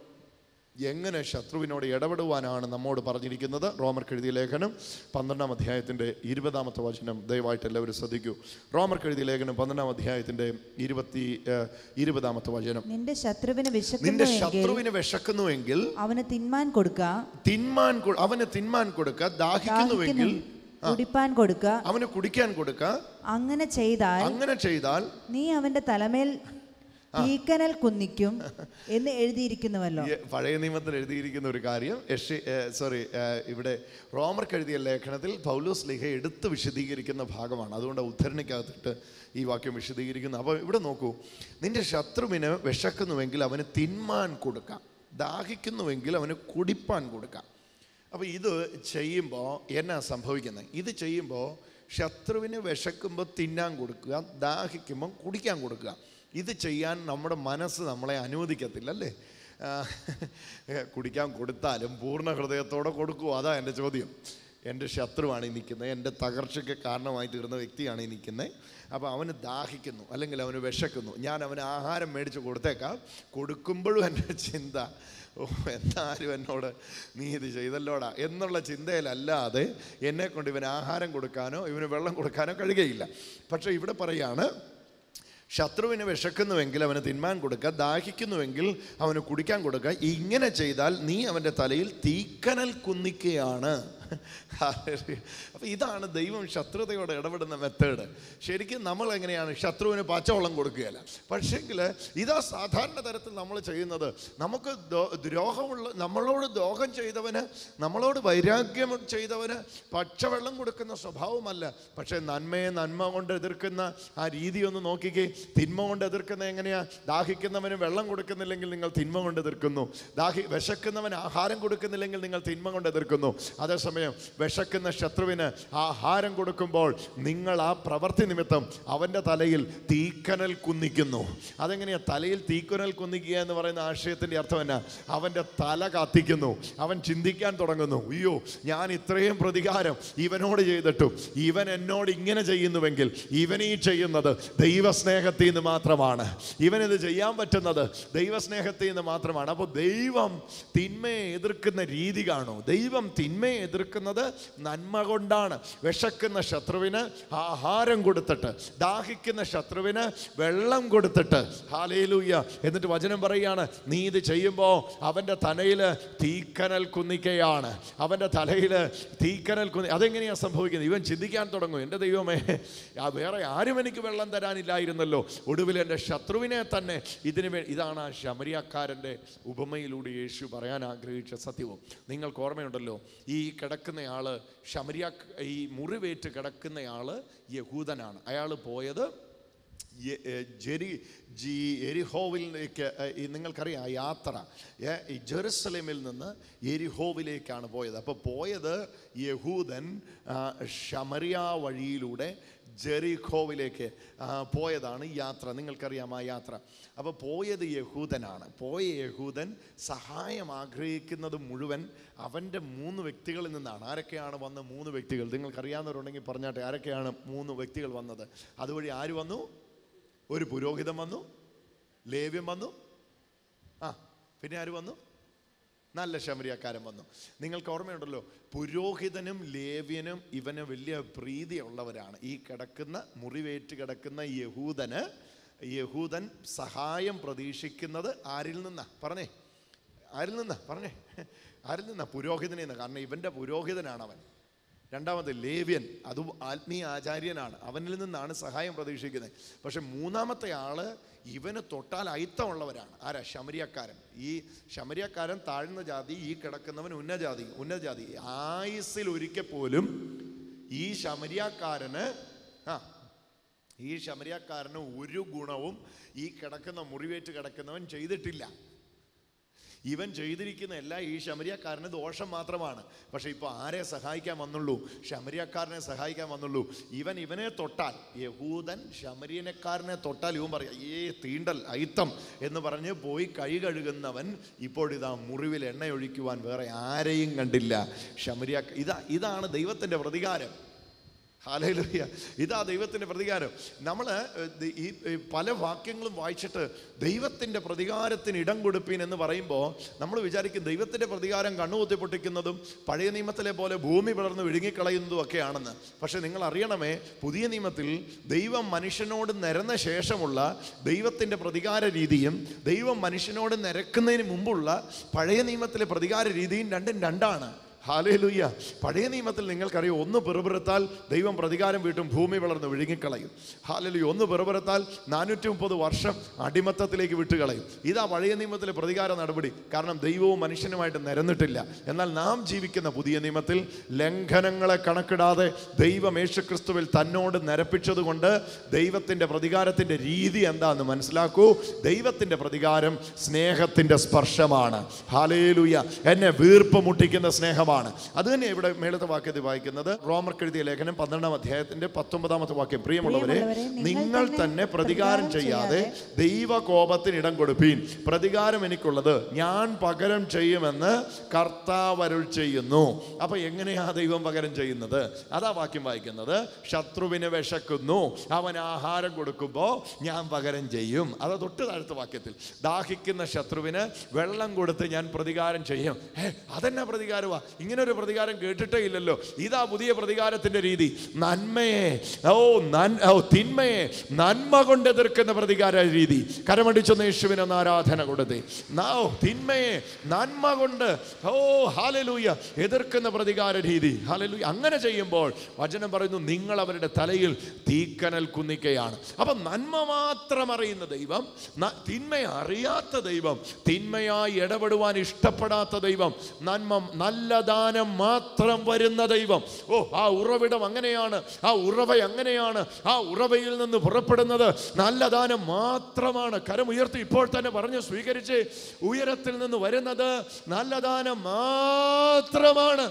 എങ്ങനെ ശത്രുവിനോട് ഇടപെടുവാനാണ് നമ്മോട് പറഞ്ഞിരിക്കുന്നത്? റോമർ എഴുതിയ ലേഖനം പന്ത്രണ്ടാം അധ്യായത്തിന്റെ ഇരുപതാമത്തെ വചനം ദയവായിട്ട് എല്ലാവരും ശ്രദ്ധിക്കൂ. റോമർ എഴുതിയ ലേഖനം പന്ത്രണ്ടാം അധ്യായത്തിന്റെ ഇരുപത്തി ഇരുപതാമത്തെ വചനം. നിന്റെ ശത്രുവിന് നിന്റെ ശത്രുവിനെ വിശക്കുന്നുവെങ്കിൽ അവന് തിന്മാൻ കൊടുക്ക. തിന്മാൻ അവന് തിന്മാൻ കൊടുക്ക ദാഹിക്കുന്നുവെങ്കിൽ കുടിപ്പാൻ കൊടുക്ക. അവന് കുടിക്കാൻ കൊടുക്ക. അങ്ങനെ ചെയ്താൽ അങ്ങനെ ചെയ്താൽ നീ അവന്റെ തലമേൽ തീക്കനൽ കുന്നിക്കും എന്ന് എഴുതിയിരിക്കുന്നുവല്ലോ. പഴയ നിയമത്തിൽ എഴുതിയിരിക്കുന്ന ഒരു കാര്യം സോറി ഇവിടെ റോമർക്ക് എഴുതിയ ലേഖനത്തിൽ പൗലോസ് ലിഹ എടുത്ത് വിശദീകരിക്കുന്ന ഭാഗമാണ്. അതുകൊണ്ട് ഉദ്ധരണിക്കകത്തിട്ട് ഈ വാക്യം വിശദീകരിക്കുന്നു. അപ്പോൾ ഇവിടെ നോക്കൂ നിന്റെ ശത്രുവിന് വിശക്കുന്നുവെങ്കിൽ അവന് തിന്മാൻ കൊടുക്കാം. ദാഹിക്കുന്നുവെങ്കിൽ അവന് കുടിപ്പാൻ കൊടുക്കാം. അപ്പോൾ ഇത് ചെയ്യുമ്പോൾ എന്നാ സംഭവിക്കുന്നത്? ഇത് ചെയ്യുമ്പോൾ ശത്രുവിന് വിശക്കുമ്പോൾ തിന്നാൻ കൊടുക്കുക ദാഹിക്കുമ്പോൾ കുടിക്കാൻ കൊടുക്കുക. ഇത് ചെയ്യാൻ നമ്മുടെ മനസ്സ് നമ്മളെ അനുവദിക്കത്തില്ല അല്ലേ കുടിക്കാൻ കൊടുത്താലും പൂർണ ഹൃദയത്തോടെ കൊടുക്കുമോ അതാ എന്റെ ചോദ്യം. എന്റെ ശത്രുവാണ് ഈ നിൽക്കുന്നത്. എന്റെ തകർച്ചയ്ക്ക് കാരണമായി തീർന്ന വ്യക്തിയാണ് ഈ നിൽക്കുന്നത്. അപ്പോൾ അവന് ദാഹിക്കുന്നു അല്ലെങ്കിൽ അവന് വിശക്കുന്നു. ഞാൻ അവന് ആഹാരം മേടിച്ച് കൊടുത്തേക്കാം. കൊടുക്കുമ്പോഴും എന്റെ ചിന്ത ഓ എന്നാലും എന്നോട് നീ ഇത് ചെയ്തല്ലോടാ? എന്നുള്ള ചിന്തയിലല്ലാതെ എന്നെ കൊണ്ട് ഇവന് ആഹാരം കൊടുക്കാനോ ഇവന് വെള്ളം കൊടുക്കാനോ കഴിയുകയില്ല. പക്ഷേ ഇവിടെ പറയാണ് ശത്രുവിന് വിശക്കുന്നുവെങ്കിൽ അവന് തിന്മാൻ കൊടുക്കുക ദാഹിക്കുന്നുവെങ്കിൽ അവന് കുടിക്കാൻ കൊടുക്കുക. ഇങ്ങനെ ചെയ്താൽ നീ അവന്റെ തലയിൽ തീക്കനൽ കുന്നിക്കുകയാണ്. അപ്പം ഇതാണ് ദൈവം ശത്രുതയോടെ ഇടപെടുന്ന മെത്തേഡ് ശരിക്കും നമ്മൾ എങ്ങനെയാണ് ശത്രുവിന് പച്ചവെള്ളം കൊടുക്കുകയല്ല. പക്ഷേങ്കിൽ ഇതാ സാധാരണ തരത്തിൽ നമ്മൾ ചെയ്യുന്നത്. നമുക്ക് ദ്രോഹമുള്ള നമ്മളോട് ദ്രോഹം ചെയ്തവന് നമ്മളോട് വൈരാഗ്യം ചെയ്തവന് പച്ചവെള്ളം കൊടുക്കുന്ന സ്വഭാവമല്ല. പക്ഷേ നന്മയെ നന്മ കൊണ്ട് എതിർക്കുന്ന ആ രീതി ഒന്ന് നോക്കിക്കേ. തിന്മ കൊണ്ട് എതിർക്കുന്ന എങ്ങനെയാ? ദാഹിക്കുന്നവന് വെള്ളം കൊടുക്കുന്നില്ലെങ്കിൽ നിങ്ങൾ തിന്മ കൊണ്ട് എതിർക്കുന്നു. ദാഹി വിശക്കുന്നവൻ ആഹാരം കൊടുക്കുന്നില്ലെങ്കിൽ നിങ്ങൾ തിന്മ കൊണ്ട് എതിർക്കുന്നു. അതേസമയം വിശക്കുന്ന ശത്രുവിന് ആഹാരം കൊടുക്കുമ്പോൾ നിങ്ങൾ ആ പ്രവൃത്തി നിമിത്തം അവന്റെ തലയിൽ തീക്കനൽ കുന്നിക്കുന്നു. അതെങ്ങനെയാണ് തലയിൽ തീക്കനൽ കുന്നിക്കുക എന്ന് പറയുന്ന ആശയത്തിന്റെ അർത്ഥം എന്നാ? അവന്റെ തല കത്തിക്കുന്നു. അവൻ ചിന്തിക്കാൻ തുടങ്ങുന്നു. അയ്യോ ഞാൻ ഇത്രയും പ്രതികാരം ഇവനോട് ചെയ്തിട്ടും ഇവൻ എന്നോട് ഇങ്ങനെ ചെയ്യുന്നുവെങ്കിൽ ഇവനീ ചെയ്യുന്നത് ദൈവസ്നേഹത്തിൽ നിന്ന് മാത്രമാണ്. ഇവനിത് ചെയ്യാൻ പറ്റുന്നത് ദൈവസ്നേഹത്തിൽ നിന്ന് മാത്രമാണ്. അപ്പോൾ ദൈവം തിന്മയെ എതിർക്കുന്ന രീതി കാണൂ. ദൈവം തിന്മയെ എതിർക്കുന്ന തീർക്കുന്നത് നന്മ കൊണ്ടാണ്. വിശക്കുന്ന ശത്രുവിന് ആഹാരം കൊടുത്തിട്ട് ദാഹിക്കുന്ന ശത്രുവിന് വെള്ളം കൊടുത്തിട്ട്. ഹാലയിലൂയ്യ എന്നിട്ട് വചനം പറയുകയാണ് നീ ഇത് ചെയ്യുമ്പോൾ അവന്റെ തലയിൽ തീക്കനൽ കുന്നിക്കയാണ്. അവന്റെ തലയിൽ തീക്കനൽ കുന്നി അതെങ്ങനെയാണ് സംഭവിക്കുന്നത്? ഇവൻ ചിന്തിക്കാൻ തുടങ്ങും എന്റെ ദൈവമേ വേറെ ആരും എനിക്ക് വെള്ളം തരാനില്ലായിരുന്നല്ലോ. ഒടുവിൽ എന്റെ ശത്രുവിനെ തന്നെ ഇതിനു വേണ്ടി ഇതാണ് ആ ശമരിയാക്കാരന്റെ ഉപമയിലൂടെ യേശു പറയാൻ ആഗ്രഹിച്ച സത്യവും. നിങ്ങൾക്ക് ഓർമ്മയുണ്ടല്ലോ ഈ കിടക്കുന്നയാൾ ശമരിയ ഈ മുറിവേറ്റ് കിടക്കുന്നയാൾ യഹൂദനാണ്. അയാൾ പോയത് ജെരി ജി എരിഹോവിലേക്ക് നിങ്ങൾക്കറിയാം യാത്ര. ജെറുസലേമിൽ നിന്ന് എരിഹോവിലേക്കാണ് പോയത്. അപ്പോൾ പോയത് യഹൂദൻ ഷമറിയ വഴിയിലൂടെ ജെറിഖോവിലേക്ക് പോയതാണ് യാത്ര. നിങ്ങൾക്കറിയാം ആ യാത്ര. അപ്പോൾ പോയത് യഹൂദനാണ്. പോയ യഹൂദൻ സഹായം ആഗ്രഹിക്കുന്നത് മുഴുവൻ അവന്റെ മൂന്ന് വ്യക്തികളിൽ നിന്നാണ്. ആരൊക്കെയാണ് വന്ന മൂന്ന് വ്യക്തികൾ? നിങ്ങൾക്കറിയാവുന്നവരുണ്ടെങ്കിൽ പറഞ്ഞാട്ടെ ആരൊക്കെയാണ് മൂന്ന് വ്യക്തികൾ വന്നത്? അതുവഴി ആര് വന്നു? ഒരു പുരോഹിതൻ വന്നു ലേവ്യം വന്നു. ആ പിന്നെ ആര് വന്നു? നല്ല ശമരിയക്കാരൻ വന്നു. നിങ്ങൾക്ക് ഓർമ്മയുണ്ടല്ലോ പുരോഹിതനും ലേവ്യനും ഇവന് വലിയ പ്രീതിയുള്ളവരാണ്. ഈ കിടക്കുന്ന മുറിവേറ്റ് കിടക്കുന്ന യഹൂദന് യഹൂദൻ സഹായം പ്രതീക്ഷിക്കുന്നത് ആരിൽ നിന്നാ? പറഞ്ഞേ ആരിൽ നിന്നാ? പറഞ്ഞേ ആരിൽ നിന്നാ പുരോഹിതനിൽ നിന്ന് കാരണം ഇവന്റെ പുരോഹിതനാണ് അവൻ രണ്ടാമത് ലേവ്യൻ അതും ആത്മീയ ആചാര്യനാണ്. അവനിൽ നിന്നാണ് സഹായം പ്രതീക്ഷിക്കുന്നത്. പക്ഷെ മൂന്നാമത്തെ ആൾ ഇവന് തൊട്ടാൽ അയിത്തമുള്ളവരാണ്. ആരാ? ശമരിയക്കാരൻ. ഈ ശമരിയക്കാരൻ താഴ്ന്ന ജാതി ഈ കിടക്കുന്നവൻ ഉന്നജാതി ഉന്നജാതി ആയുസ്സിൽ ഒരിക്കൽ പോലും ഈ ശമരിയക്കാരന് ആ ഈ ശമരിയക്കാരന് ഒരു ഗുണവും ഈ കിടക്കുന്ന മുറിവേറ്റ് കിടക്കുന്നവൻ ചെയ്തിട്ടില്ല. ഇവൻ ചെയ്തിരിക്കുന്ന എല്ലാ ഈ ശമരിയക്കാരന് ദോഷം മാത്രമാണ്. പക്ഷെ ഇപ്പോൾ ആരെ സഹായിക്കാൻ വന്നുള്ളൂ? ശമരിയക്കാരനെ സഹായിക്കാൻ വന്നുള്ളൂ. ഇവൻ ഇവനെ തൊട്ടാൽ യഹൂദൻ ശമരിയനക്കാരനെ തൊട്ടാൽ ഇവൻ പറയാം ഏ തീണ്ടൽ അയിത്തം എന്ന് പറഞ്ഞ് പോയി കൈ കഴുകുന്നവൻ ഇപ്പോഴിതാ മുറിവിൽ എണ്ണയൊഴിക്കുവാൻ വേറെ ആരെയും കണ്ടില്ല. ശമരിയ ഇതാ ഇതാണ് ദൈവത്തിന്റെ പ്രതികാരം. ഹാലയിലൂയ ഇതാ ദൈവത്തിന്റെ പ്രതികാരം. നമ്മൾ ഈ പല വാക്യങ്ങളും വായിച്ചിട്ട് ദൈവത്തിന്റെ പ്രതികാരത്തിന് ഇടം കൊടുപ്പീൻ എന്ന് പറയുമ്പോൾ നമ്മൾ വിചാരിക്കും ദൈവത്തിന്റെ പ്രതികാരം കണ്ണുകുത്തി പൊട്ടിക്കുന്നതും പഴയ നിയമത്തിലെ പോലെ ഭൂമി പിളർന്ന് വിഴുങ്ങിക്കളയുന്നതും ഒക്കെയാണെന്ന്. പക്ഷേ നിങ്ങൾ അറിയണമേ പുതിയ നിയമത്തിൽ ദൈവം മനുഷ്യനോട് നിരന്ന ശേഷമുള്ള ദൈവത്തിന്റെ പ്രതികാര രീതിയും ദൈവം മനുഷ്യനോട് നിരക്കുന്നതിന് മുമ്പുള്ള പഴയ നിയമത്തിലെ പ്രതികാര രീതിയും രണ്ടും രണ്ടാണ്. ഹാലേലുയ്യ പഴയ നിയമത്തിൽ നിങ്ങൾക്കറിയാം ഒന്ന് പെറുപിറുത്താൽ ദൈവം പ്രതികാരം വീട്ടും ഭൂമി വളർന്ന് വിഴുങ്ങിക്കളയും. ഹാലലുയ്യ ഒന്ന് പെറുപിറുത്താൽ നാനൂറ്റി മുപ്പത് വർഷം അടിമത്തത്തിലേക്ക് വിട്ടുകളയും. ഇതാ പഴയ നിയമത്തിലെ പ്രതികാര നടപടി. കാരണം ദൈവവും മനുഷ്യനുമായിട്ട് നിരന്നിട്ടില്ല. എന്നാൽ നാം ജീവിക്കുന്ന പുതിയ നിയമത്തിൽ ലംഘനങ്ങളെ കണക്കിടാതെ ദൈവം യേശുക്രിസ്തുവിൽ തന്നോട് നിരപ്പിച്ചതുകൊണ്ട് ദൈവത്തിന്റെ പ്രതികാരത്തിന്റെ രീതി എന്താണെന്ന് മനസ്സിലാക്കൂ. ദൈവത്തിന്റെ പ്രതികാരം സ്നേഹത്തിന്റെ സ്പർശമാണ്. ഹാലേലുയ്യ എന്നെ വീർപ്പ് മുട്ടിക്കുന്ന സ്നേഹമാണ്. അത് തന്നെ ഇവിടെ മേളത്തെ വാക്യത്തിൽ വായിക്കുന്നത്. റോമർക്ക് എഴുതിയ ലേഖനം പന്ത്രണ്ടാം അധ്യായത്തിന്റെ പത്തൊമ്പതാമത്തെ വാക്യം. പ്രിയമുള്ളവരെ നിങ്ങൾ തന്നെ പ്രതികാരം ചെയ്യാതെ ദൈവകോപത്തിന് ഇടം കൊടുപ്പീൻ. പ്രതികാരം എനിക്കുള്ളത് ഞാൻ പകരം ചെയ്യുമെന്ന് കർത്താവ് അരുൾ ചെയ്യുന്നു. അപ്പൊ എങ്ങനെയാ ദൈവം പകരം ചെയ്യുന്നത്? അതാ വാക്യം വായിക്കുന്നത്. ശത്രുവിനെ വിശക്കുന്നു അവൻ ആഹാരം കൊടുക്കുമ്പോൾ ഞാൻ പകരം ചെയ്യും. അത് തൊട്ട് താഴത്തെ വാക്യത്തിൽ. ദാഹിക്കുന്ന ശത്രുവിന് വെള്ളം കൊടുത്ത് ഞാൻ പ്രതികാരം ചെയ്യും. ഏ അതെന്നാ പ്രതികാരമാ ഇങ്ങനെ ഒരു പ്രതികാരം കേട്ടിട്ടേ ഇല്ലല്ലോ. ഇതാ പുതിയ പ്രതികാരത്തിന്റെ രീതി. നന്മയെ ഓ നൻ ഓ തിന്മയെ നന്മ കൊണ്ട് എതിർക്കുന്ന പ്രതികാര രീതി. കരമടിച്ചൊന്ന് യേശുവിന് ഒന്ന് ആരാധന കൊടുത്തേ. ഓ തിന്മയെ നന്മ കൊണ്ട് ഓ ഹാലലൂയ എതിർക്കുന്ന പ്രതികാര രീതി. ഹാലലൂയ അങ്ങനെ ചെയ്യുമ്പോൾ വചനം പറയുന്നു നിങ്ങൾ അവരുടെ തലയിൽ തീക്കനൽ കുന്നിക്കയാണ്. അപ്പം നന്മ മാത്രം അറിയുന്ന ദൈവം തിന്മ അറിയാത്ത ദൈവം തിന്മയായി ഇടപെടുവാൻ ഇഷ്ടപ്പെടാത്ത ദൈവം നന്മ നല്ല ദാനം മാത്രം വരുന്ന ദൈവം. ഓ ആ ഉറവിടം അങ്ങനെയാണ് ആ ഉറവ അങ്ങനെയാണ് ആ ഉറവയിൽ നിന്ന് പുറപ്പെടുന്നത്. നല്ല ദാനം മാത്രമാണ്. കരമുയർത്തി ഇപ്പോൾ തന്നെ പറഞ്ഞു സ്വീകരിച്ച് ഉയരത്തിൽ നിന്ന് വരുന്നത് നല്ല ദാനം മാത്രമാണ്.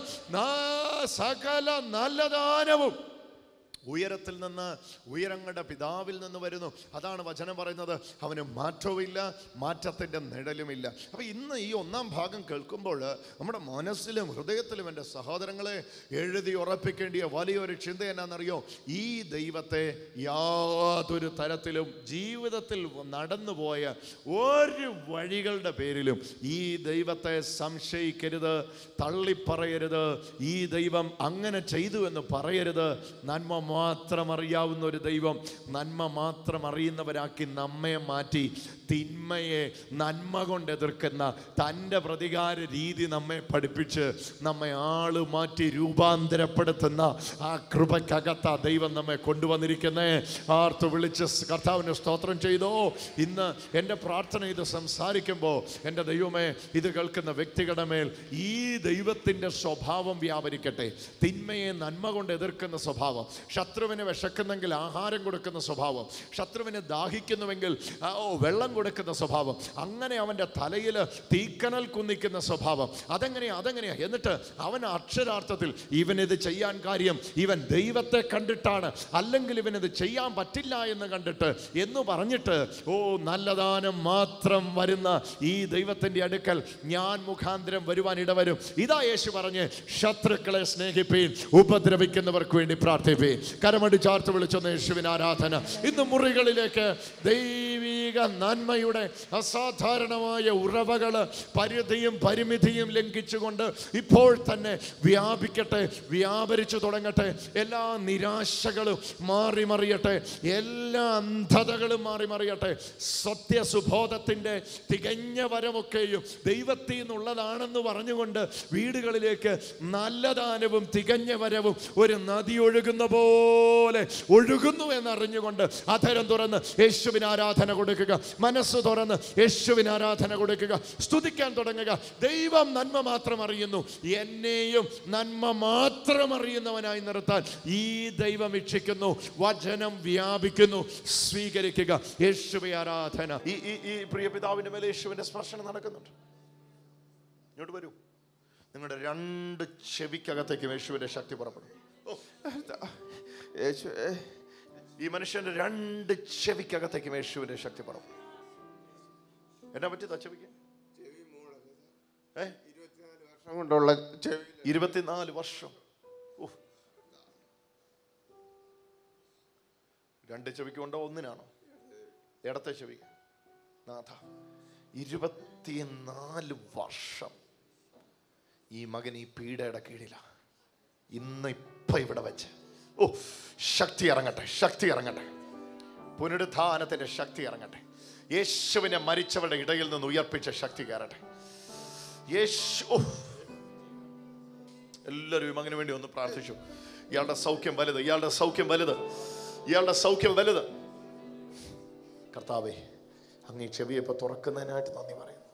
സകല നല്ല ദാനവും. ഉയരത്തിൽ നിന്ന് ഉയരങ്ങളുടെ പിതാവിൽ നിന്ന് വരുന്നു. അതാണ് വചനം പറയുന്നത്. അവന് മാറ്റവുമില്ല മാറ്റത്തിന്റെ നിഴലുമില്ല. അപ്പോൾ ഇന്ന് ഈ ഒന്നാം ഭാഗം കേൾക്കുമ്പോൾ നമ്മുടെ മനസ്സിലും ഹൃദയത്തിലും എന്റെ സഹോദരങ്ങളെ എഴുതി ഉറപ്പിക്കേണ്ടിയ വലിയൊരു ചിന്ത എന്നാണെന്നറിയോ? ഈ ദൈവത്തെ യാതൊരു തരത്തിലും ജീവിതത്തിൽ നടന്നുപോയ ഒരു വഴികളുടെ പേരിലും ഈ ദൈവത്തെ സംശയിക്കരുത് തള്ളിപ്പറയരുത്. ഈ ദൈവം അങ്ങനെ ചെയ്തു എന്ന് പറയരുത്. നന്മ മാത്രം അറിയാവുന്ന ഒരു ദൈവം നന്മ മാത്രം അറിയുന്നവരാക്കി നമ്മെ മാറ്റി തിന്മയെ നന്മ കൊണ്ട് എതിർക്കുന്ന തന്റെ പ്രതികാര രീതി നമ്മെ പഠിപ്പിച്ച് നമ്മെ ആൾ മാറ്റി രൂപാന്തരപ്പെടുത്തുന്ന ആ കൃപക്കകത്ത ദൈവം നമ്മെ കൊണ്ടുവന്നിരിക്കുന്നേ. ആർത്ത് വിളിച്ച് കർത്താവിന് സ്തോത്രം ചെയ്തോ. ഇന്ന് എന്റെ പ്രാർത്ഥന ഇത് സംസാരിക്കുമ്പോൾ എന്റെ ദൈവമേ ഇത് കേൾക്കുന്ന വ്യക്തികളുടെ മേൽ ഈ ദൈവത്തിന്റെ സ്വഭാവം വ്യാപരിക്കട്ടെ. തിന്മയെ നന്മ കൊണ്ട് എതിർക്കുന്ന സ്വഭാവം ശത്രുവിനെ വിശക്കുന്നെങ്കിൽ ആഹാരം കൊടുക്കുന്ന സ്വഭാവം ശത്രുവിനെ ദാഹിക്കുന്നുവെങ്കിൽ ഓ വെള്ളം കൊടുക്കുന്ന സ്വഭാവം. അങ്ങനെ അവന്റെ തലയിൽ തീക്കനൽ കുന്നിക്കുന്ന സ്വഭാവം. അതെങ്ങനെയാ? അതെങ്ങനെയാ? എന്നിട്ട് അവൻ അക്ഷരാർത്ഥത്തിൽ ഇവനിത് ചെയ്യാൻ കാര്യം ഇവൻ ദൈവത്തെ കണ്ടിട്ടാണ്. അല്ലെങ്കിൽ ഇവനിത് ചെയ്യാൻ പറ്റില്ല എന്ന് കണ്ടിട്ട് എന്ന് പറഞ്ഞിട്ട് ഓ നല്ലദാനം മാത്രം വരുന്ന ഈ ദൈവത്തിന്റെ അടുക്കൽ ഞാൻ മുഖാന്തരം വരുവാൻ ഇടവരും. ഇതാ യേശു പറഞ്ഞ് ശത്രുക്കളെ സ്നേഹിപ്പീൻ ഉപദ്രവിക്കുന്നവർക്ക് വേണ്ടി പ്രാർത്ഥിപ്പീൻ. കരമടി ചാർത്ത് വിളിച്ചൊന്ന് യേശുവിൻ ആരാധന. ഇന്ന് മുറികളിലേക്ക് ദൈവിക നന്മയുടെ അസാധാരണമായ ഉറവകൾ പരിധിയും പരിമിതിയും ലംഘിച്ചുകൊണ്ട് ഇപ്പോൾ തന്നെ വ്യാപിക്കട്ടെ വ്യാപരിച്ചു തുടങ്ങട്ടെ. എല്ലാ നിരാശകളും മാറി മറിയട്ടെ. എല്ലാ അന്ധതകളും മാറി മറിയട്ടെ. സത്യസുബോധത്തിന്റെ തികഞ്ഞ വരമൊക്കെയും ദൈവത്തിൽ നിന്നുള്ളതാണെന്ന് പറഞ്ഞുകൊണ്ട് വീടുകളിലേക്ക് നല്ല ദാനവും തികഞ്ഞ വരവും ഒരു നദി ഒഴുകുന്ന പോലെ ഒഴുകുന്നു എന്നറിഞ്ഞുകൊണ്ട് അധരം തുറന്ന് യേശുവിന് ആരാധന കൊടുക്കുക. മനസ്സ് തുറന്ന് യേശുവിന് ആരാധന കൊടുക്കുക സ്തുതിക്കാൻ തുടങ്ങുക. ദൈവം നന്മ മാത്രം അറിയുന്നു. എന്നെയും നന്മ മാത്രം അറിയുന്നവനായി നിർത്താൻ ഈ ദൈവം ഇച്ഛിക്കുന്നു വചനം വ്യാപിക്കുന്നു. സ്വീകരിക്കുക. യേശുവെ ആരാധന. ഈ ഈ പ്രിയ മേലെ യേശുവിന്റെ സ്പർശനം നടക്കുന്നുണ്ട്. ഇങ്ങോട്ട് വരൂ. നിങ്ങളുടെ രണ്ട് ചെവിക്കകത്തേക്കും യേശുവിന്റെ ശക്തി പുറപ്പെടും. യേശു ഈ മനുഷ്യന്റെ രണ്ട് ചെവിക്കകത്തേക്കും യേശുവിന്റെ ശക്തി പുറപ്പെടും. എന്നാ പറ്റിയതാ ചെവിക്ക്? ഏ? ഇരുപത്തിനാല് വർഷം കൊണ്ടുള്ള ചെവി ഇരുപത്തിനാല് വർഷം. രണ്ട് ചെവിക്കുണ്ടോ ഒന്നിനാണോ? ഇടത്തെ ചെവി നാഥ ഇരുപത്തിനാല് വർഷം. ഈ മകൻ ഈ പീഡയുടെ കീഴില. ഇന്ന് ഇപ്പൊ ഇവിടെ വെച്ച്. ഓ ശക്തി ഇറങ്ങട്ടെ ശക്തി ഇറങ്ങട്ടെ. പുനരുദ്ധാനത്തിന്റെ ശക്തി ഇറങ്ങട്ടെ. യേശുവിനെ മരിച്ചവരുടെ ഇടയിൽ നിന്ന് ഉയർപ്പിച്ച ശക്തി കയറട്ടെ. യേശു എല്ലാവരും അങ്ങനെ വേണ്ടി ഒന്ന് പ്രാർത്ഥിച്ചു. ഇയാളുടെ സൗഖ്യം വലുത് ഇയാളുടെ സൗഖ്യം വലുത് ഇയാളുടെ സൗഖ്യം വലുത്. കർത്താവേ അങ്ങേ ചെവിയെ തുറക്കുന്നതിനായിട്ട് നന്ദി പറയുന്നു.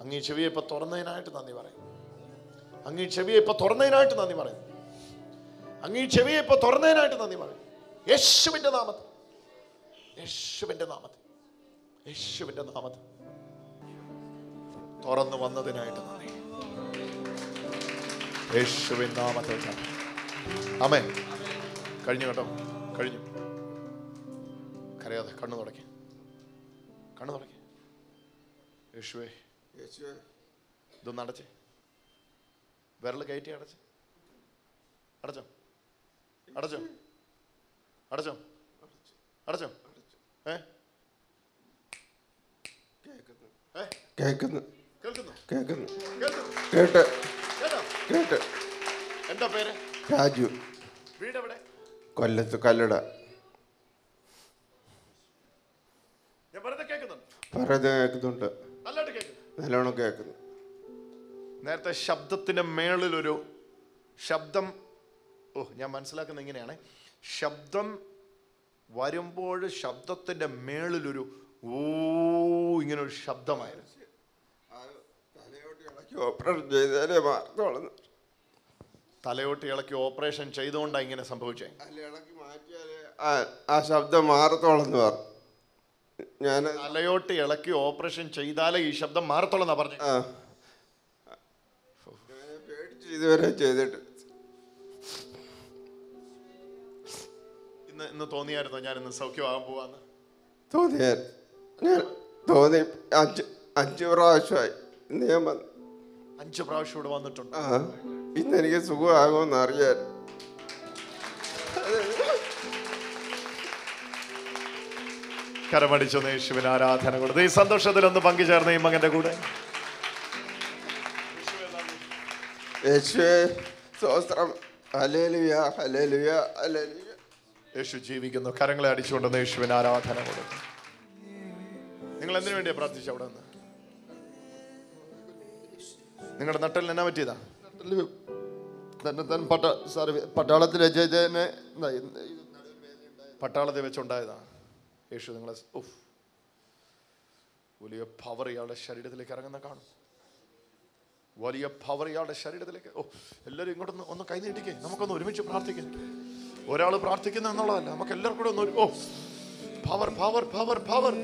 അങ്ങേ ചെവിയെ തുറന്നതിനായിട്ട് നന്ദി പറയുന്നു. അങ്ങേ ചെവിയെ തുറന്നതിനായിട്ട് നന്ദി പറയുന്നു. അങ്ങേ ചെവിയെ തുറന്നതിനായിട്ട് നന്ദി പറയുന്നു. യേശുവിന്റെ നാമത്തിൽ യേശുവിന്റെ നാമത്തിൽ. യേശുവിന്റെ നാമത്തിൽ. തുറന്നു വന്നതിനായിട്ട് നന്ദി. യേശുവിൻ നാമത്തിൽ അമേ കഴിഞ്ഞു കേട്ടോ? കഴിഞ്ഞു. കരയാതെ കണ്ണു തുടക്കി. കണ്ണു തുടക്കി. യേശുവേ. ഇതൊന്ന് അടച്ചേ. വിരൽ കയറ്റി അടച്ച്? അടച്ചോ? അടച്ചോ? അടച്ചോ. അടച്ചോ? ഏ? കേൾക്കുന്നു. കേൾക്കുന്നു. കേട്ട്. കേട്ടോ? എന്താ പേര്? രാജു. വീട് എവിടെ കൊല്ലത്ത് കല്ലട. പറയുന്നത് കേൾക്കുന്നുണ്ട്. നല്ലോണം കേൾക്കുന്നു. നേരത്തെ ശബ്ദത്തിന് മേളിലൊരു ശബ്ദം ഓ ഞാൻ മനസ്സിലാക്കുന്നത് ഇങ്ങനെയാണ്. ശബ്ദം വരുമ്പോൾ ശബ്ദത്തിന്റെ മേളിലൊരു ഓ ഇങ്ങനെ ഒരു ശബ്ദമായിരുന്നു. തലയോട്ടി ഇളക്കി ഓപ്പറേഷൻ ചെയ്തുകൊണ്ടാ ഇങ്ങനെ സംഭവിച്ചേ? ആ ശബ്ദം മാറത്തോളം പറഞ്ഞു. ഞാൻ തലയോട്ടി ഇളക്കി ഓപ്പറേഷൻ ചെയ്താലേ ഈ ശബ്ദം മാറത്തോളം പറഞ്ഞു. പേടിച്ച് ഇതുവരെ ചെയ്തിട്ട്. ഇന്ന് തോന്നിയായിരുന്നോ ഞാൻ ഇന്ന് സൗഖ്യമാകാൻ പോവാന്ന്? തോന്നിയായിരുന്നു. ഞാൻ തോന്നി. അഞ്ച് അഞ്ച് പ്രാവശ്യമായി. ഇന്ന് ഞാൻ വന്നു. അഞ്ച് പ്രാവശ്യം ഇവിടെ വന്നിട്ടുണ്ട്. ആ ഇന്ന് എനിക്ക് സുഖമാകുമെന്ന് അറിയാൻ. കരമടിച്ചു യേശുവിന് ആരാധന കൊടുത്ത് ഈ സന്തോഷത്തിൽ ഒന്ന് പങ്കുചേർന്ന ഈ മകന്റെ കൂടെ. യേശു ജീവിക്കുന്നു. കരങ്ങളെ അടിച്ചുകൊണ്ടെന്ന് യേശുവിന് ആരാധന കൊടുത്തു നിങ്ങൾ എന്തിനു വേണ്ടിയാ പ്രാർത്ഥിച്ചു അവിടെ നിന്ന്? നിങ്ങളുടെ നട്ടലിന് എന്നാ പറ്റിയതാ? തന്നെ താൻ പട്ട സാറി പട്ടാളത്തിൽ വെച്ചതിന് പട്ടാളത്തെ വെച്ചുണ്ടായതാ. യേശു നിങ്ങളെ ഉഫ്. വലിയ പവർ ഇയാളുടെ ശരീരത്തിലേക്ക് ഇറങ്ങുന്ന കാണും. വലിയ പവർ ഇയാളുടെ ശരീരത്തിലേക്ക് ഓ എല്ലാവരും ഇങ്ങോട്ടൊന്ന് ഒന്ന് കൈ നീട്ടിക്കേ. നമുക്കൊന്ന് ഒരുമിച്ച് പ്രാർത്ഥിക്കാം. ഒരാൾ പ്രാർത്ഥിക്കുന്ന എന്നുള്ളതല്ല. നമുക്ക് എല്ലാവർക്കും കൂടെ ഒന്ന് ഓ power power power power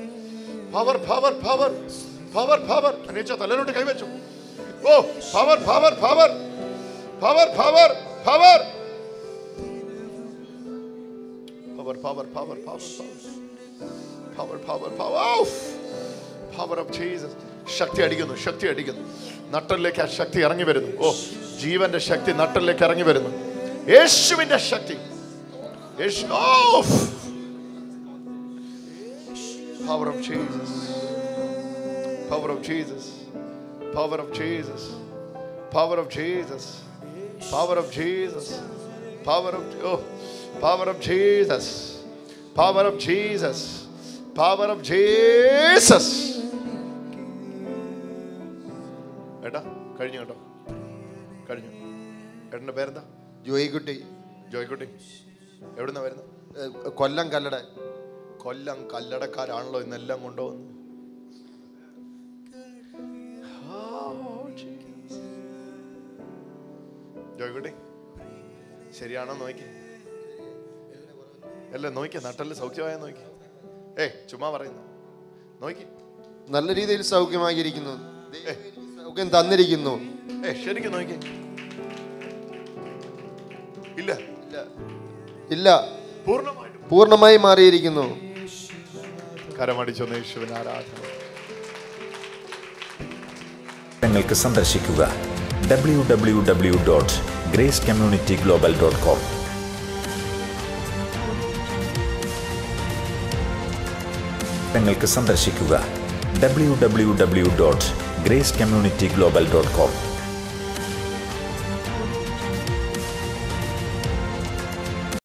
power power power power power അനേച്ച തലയിലോട്ട് കൈവച്ചു. ഓ power power power power power power power power power power power power power power of Jesus ശക്തി അടിക്കുന്നു ശക്തി അടിക്കുന്നു. നട്ടലിലേക്ക് ആ ശക്തി ഇറങ്ങി വരുന്നു. ഓ ജീവന്റെ ശക്തി നട്ടലിലേക്ക് ഇറങ്ങി വരുന്നു. യേശുവിന്റെ ശക്തി. യേശു Power of Jesus. Power of Jesus. Power of Jesus. Power of Jesus. Power of Jesus. Power of oh, power of Jesus. Power of Jesus. Power of Jesus. എടാ കഴിഞ്ഞു കേട്ടോ കഴിഞ്ഞു ഏട്ടന്റെ പേരെന്താ ജോയിക്കുട്ടി ജോയിക്കുട്ടി എവിടുന്നാ വരുന്നത് കൊല്ലം കല്ലട കൊല്ലം കല്ലടക്കാരാണല്ലോ ഇന്നെല്ലാം കൊണ്ടുവന്ന്. ജോയ്ക്കുട്ടി ശരിയാണോ നോക്കി. അല്ല നോക്കി നട്ടൽ സൗഖ്യമായ നോക്കി. ഏ ചുമ്മാ പറയുന്നു. നോക്കി. നല്ല രീതിയിൽ സൗഖ്യമായിരിക്കുന്നു. സൗഖ്യം തന്നിരിക്കുന്നു. ഏ ശരിക്കും നോക്കി. ഇല്ല. ഇല്ല. പൂർണമായി പൂർണമായി മാറിയിരിക്കുന്നു. കരമടിച്ചൊന്ന് യേശുവിന് ആരാധന. ഞങ്ങൾക്ക് സന്ദർശിക്കുക. W W W dot grace community global dot com ഞങ്ങൾക്ക് സന്ദർശിക്കുക. W W W dot grace community global dot com